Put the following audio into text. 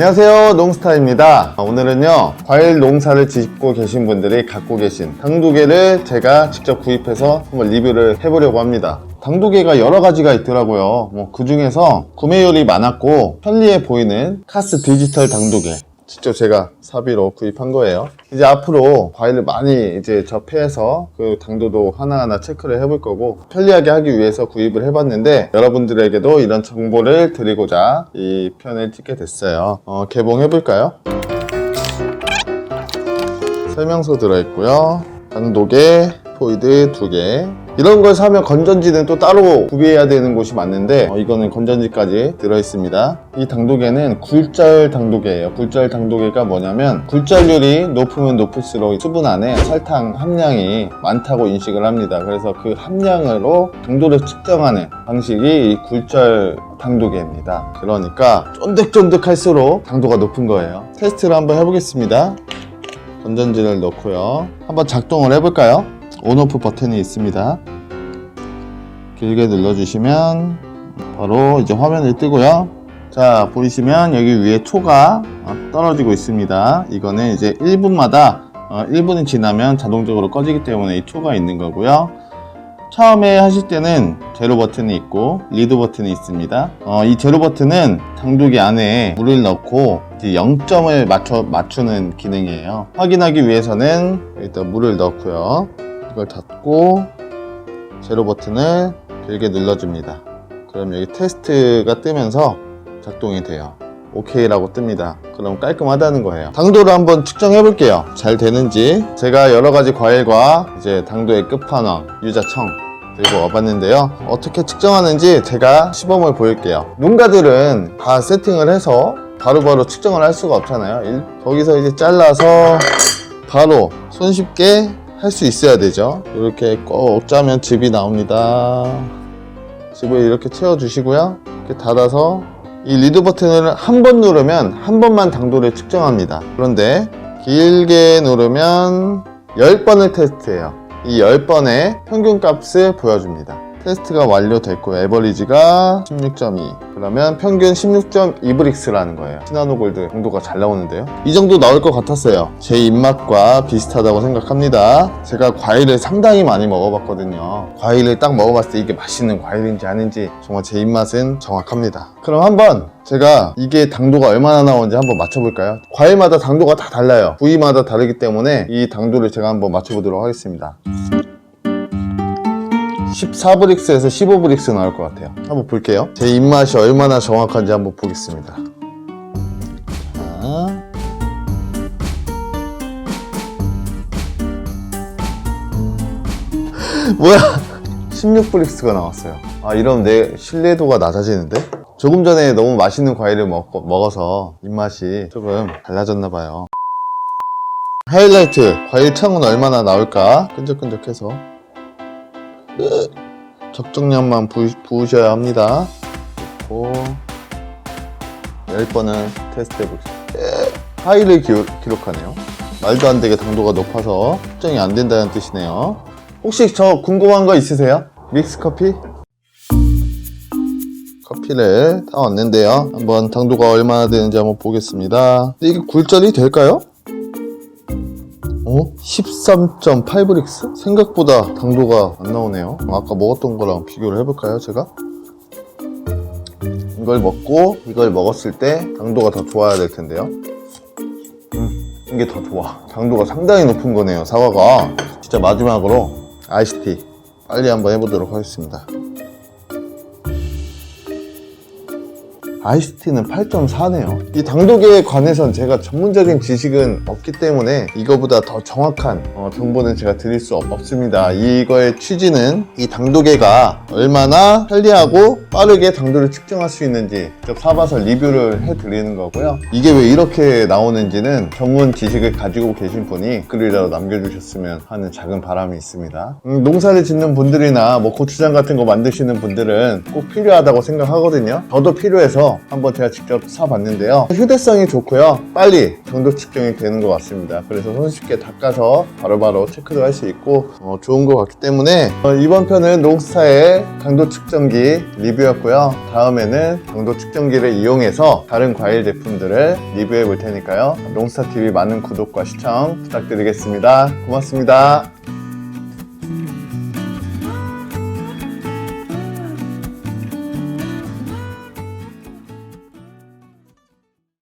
안녕하세요 농스타입니다. 오늘은요 과일 농사를 짓고 계신 분들이 갖고 계신 당도개를 제가 직접 구입해서 한번 리뷰를 해보려고 합니다. 당도개가 여러 가지가 있더라고요. 뭐 그 중에서 구매율이 많았고 편리해 보이는 카스 디지털 당도개 직접 제가 사비로 구입한 거예요. 이제 앞으로 과일을 많이 이제 접해서 그 당도도 하나하나 체크를 해볼 거고 편리하게 하기 위해서 구입을 해봤는데 여러분들에게도 이런 정보를 드리고자 이 편을 찍게 됐어요. 어, 개봉해볼까요? 설명서 들어있고요. 당도개, 포이드 두 개. 이런 걸 사면 건전지는 또 따로 구비해야 되는 곳이 맞는데 어, 이거는 건전지까지 들어있습니다. 이 당도개는 굴절 당도개예요. 굴절 당도개가 뭐냐면 굴절률이 높으면 높을수록 수분 안에 설탕 함량이 많다고 인식을 합니다. 그래서 그 함량으로 당도를 측정하는 방식이 이 굴절 당도개입니다. 그러니까 쫀득쫀득할수록 당도가 높은 거예요. 테스트를 한번 해보겠습니다. 건전지를 넣고요. 한번 작동을 해볼까요? 온오프 버튼이 있습니다. 길게 눌러주시면 바로 이제 화면이 뜨고요. 자 보이시면 여기 위에 초가 어, 떨어지고 있습니다. 이거는 이제 1분마다 1분이 지나면 자동적으로 꺼지기 때문에 이 초가 있는 거고요. 처음에 하실 때는 제로 버튼이 있고 리드 버튼이 있습니다. 어, 이 제로 버튼은 당도기 안에 물을 넣고 이제 0점을 맞춰 맞추는 기능이에요. 확인하기 위해서는 일단 물을 넣고요. 이걸 닫고 제로 버튼을 길게 눌러줍니다. 그럼 여기 테스트가 뜨면서 작동이 돼요. 오케이라고 뜹니다. 그럼 깔끔하다는 거예요. 당도를 한번 측정해 볼게요. 잘 되는지. 제가 여러 가지 과일과 이제 당도의 끝판왕, 유자청 들고 와봤는데요. 어떻게 측정하는지 제가 시범을 보일게요. 농가들은 다 세팅을 해서 바로바로 측정을 할 수가 없잖아요. 일- 거기서 이제 잘라서 바로 손쉽게 할 수 있어야 되죠. 이렇게 꼭 짜면 즙이 나옵니다. 즙을 이렇게 채워 주시고요. 이렇게 닫아서 이 리드 버튼을 한 번 누르면 한 번만 당도를 측정합니다. 그런데 길게 누르면 10번을 테스트해요. 이 10번의 평균 값을 보여줍니다. 테스트가 완료됐고 에버리지가 16.2 그러면 평균 16.2브릭스라는 거예요. 시나노 골드 정도가 잘 나오는데요. 이 정도 나올 것 같았어요. 제 입맛과 비슷하다고 생각합니다. 제가 과일을 상당히 많이 먹어봤거든요. 과일을 딱 먹어봤을 때 이게 맛있는 과일인지 아닌지 정말 제 입맛은 정확합니다. 그럼 한번 제가 이게 당도가 얼마나 나오는지 한번 맞춰볼까요? 과일마다 당도가 다 달라요. 부위마다 다르기 때문에 이 당도를 제가 한번 맞춰보도록 하겠습니다 14브릭스에서 15브릭스 나올 것 같아요. 한번 볼게요. 제 입맛이 얼마나 정확한지 한번 보겠습니다. 자. 뭐야? 16브릭스가 나왔어요. 아, 이러면 내 신뢰도가 낮아지는데? 조금 전에 너무 맛있는 과일을 먹, 먹어서 입맛이 조금 달라졌나 봐요. 하이라이트, 과일청은 얼마나 나올까? 끈적끈적해서. 적정량만 부, 부으셔야 합니다. 오, 10번은 테스트 해보겠습니다. 하이를 기록, 기록하네요. 말도 안 되게 당도가 높아서 측정이 안 된다는 뜻이네요. 혹시 저 궁금한 거 있으세요? 믹스 커피? 커피를 타왔는데요. 한번 당도가 얼마나 되는지 한번 보겠습니다. 이게 굴절이 될까요? 어? 13.8브릭스? 생각보다 당도가 안 나오네요. 아까 먹었던 거랑 비교를 해볼까요, 제가? 이걸 먹고 이걸 먹었을 때 당도가 더 좋아야 될 텐데요. 음, 이게 더 좋아. 당도가 상당히 높은 거네요, 사과가. 진짜 마지막으로 아이스티 빨리 한번 해보도록 하겠습니다. 아이스티는 8.4네요. 이 당도계에 관해선 제가 전문적인 지식은 없기 때문에 이거보다 더 정확한 어, 정보는 제가 드릴 수 없, 습니다 이거의 취지는 이 당도계가 얼마나 편리하고 빠르게 당도를 측정할 수 있는지 직접 사봐서 리뷰를 해드리는 거고요. 이게 왜 이렇게 나오는지는 전문 지식을 가지고 계신 분이 글이라도 남겨주셨으면 하는 작은 바람이 있습니다. 음, 농사를 짓는 분들이나 뭐 고추장 같은 거 만드시는 분들은 꼭 필요하다고 생각하거든요. 저도 필요해서 한번 제가 직접 사봤는데요. 휴대성이 좋고요. 빨리 강도 측정이 되는 것 같습니다. 그래서 손쉽게 닦아서 바로바로 체크도 할 수 있고 어, 좋은 것 같기 때문에 어, 이번 편은 롱스타의 강도 측정기 리뷰였고요. 다음에는 강도 측정기를 이용해서 다른 과일 제품들을 리뷰해 볼 테니까요. 롱스타 TV 많은 구독과 시청 부탁드리겠습니다. 고맙습니다.